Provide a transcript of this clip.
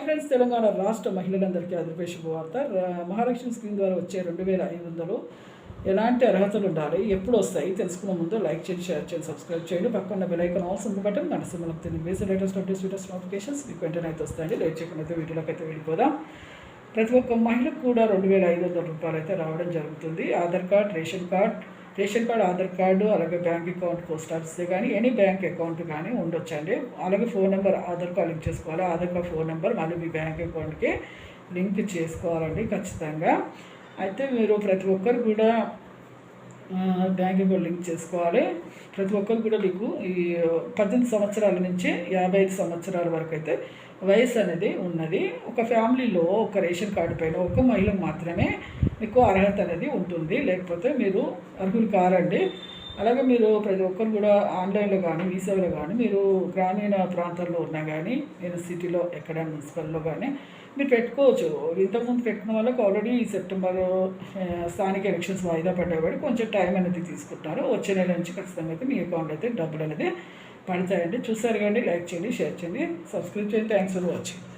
Hi friends Telangana రాష్ట్ర మహిళలందరికీ అదృపే శుభవార్త మహాలక్ష్మి స్కీమ్ ద్వారా వచ్చే రెండు వేల ఐదు వందలు ఎలాంటి అర్హతలు ఉండాలి ఎప్పుడు వస్తాయి తెలుసుకున్న ముందు లైక్ చేయండి షేర్ చేయండి సబ్స్క్రైబ్ చేయండి. పక్కన బెలైకన్ ఆల్స్ ఉంది బటన్ మనసు మనకు తెలియదు బేస్ లేటెస్ట్ అప్డేట్స్ లేటెస్ట్ నోటిఫికేషన్స్. మీకు వెంటనే అయితే వస్తాయండి. లేట్ చేయకుండా అయితే వీడియోలోకి అయితే వెళ్ళిపోదాం. ప్రతి ఒక్క మహిళకు కూడా రెండు వేల ఐదు వందల రూపాయలు అయితే రావడం జరుగుతుంది. Aadhaar card ration card ration card Aadhaar card అలాగే బ్యాంక్ అకౌంట్ పోస్ట్ ఆఫీస్ కానీ ఎనీ బ్యాంక్ అకౌంట్ కానీ ఉండొచ్చండి. అలాగే phone number Aadhaar card link చేసుకోవాలి. ఆధార్ కార్డ్ ఫోన్ నెంబర్ మళ్ళీ మీ బ్యాంక్ అకౌంట్కి లింక్ చేసుకోవాలండి ఖచ్చితంగా. అయితే మీరు ప్రతి ఒక్కరు కూడా బ్యాంకింగ్ బ్యాంక్ లింక్ చేసుకోవాలి. ప్రతి ఒక్కరు కూడా మీకు ఈ పద్దెనిమిది సంవత్సరాల నుంచి యాభై ఐదు సంవత్సరాల వరకు అయితే వయసు అనేది ఉన్నది. ఒక ఫ్యామిలీలో ఒక రేషన్ కార్డు పైన ఒక మహిళకు మాత్రమే మీకు అర్హత అనేది ఉంటుంది. లేకపోతే మీరు అర్హులు కారండి. అలాగే మీరు ప్రతి ఒక్కరు కూడా ఆన్లైన్లో కానీ వీసాలో కానీ మీరు గ్రామీణ ప్రాంతాల్లో ఉన్నా కానీ నేను సిటీలో ఎక్కడ మున్సిపల్లో కానీ మీరు పెట్టుకోవచ్చు. ఇంతకుముందు పెట్టిన వాళ్ళకి ఆల్రెడీ సెప్టెంబర్ స్థానిక ఎలక్షన్స్ వాయిదా పడ్డబడి కొంచెం టైం అనేది తీసుకుంటున్నారు వచ్చే నెల నుంచి ఖచ్చితంగా అయితే మీ అకౌంట్ అయితే డబ్బులు అనేది పడతాయండి. చూసారు కానీ లైక్ చేయండి షేర్ చేయండి సబ్స్క్రైబ్ చేయండి. Thanks for watching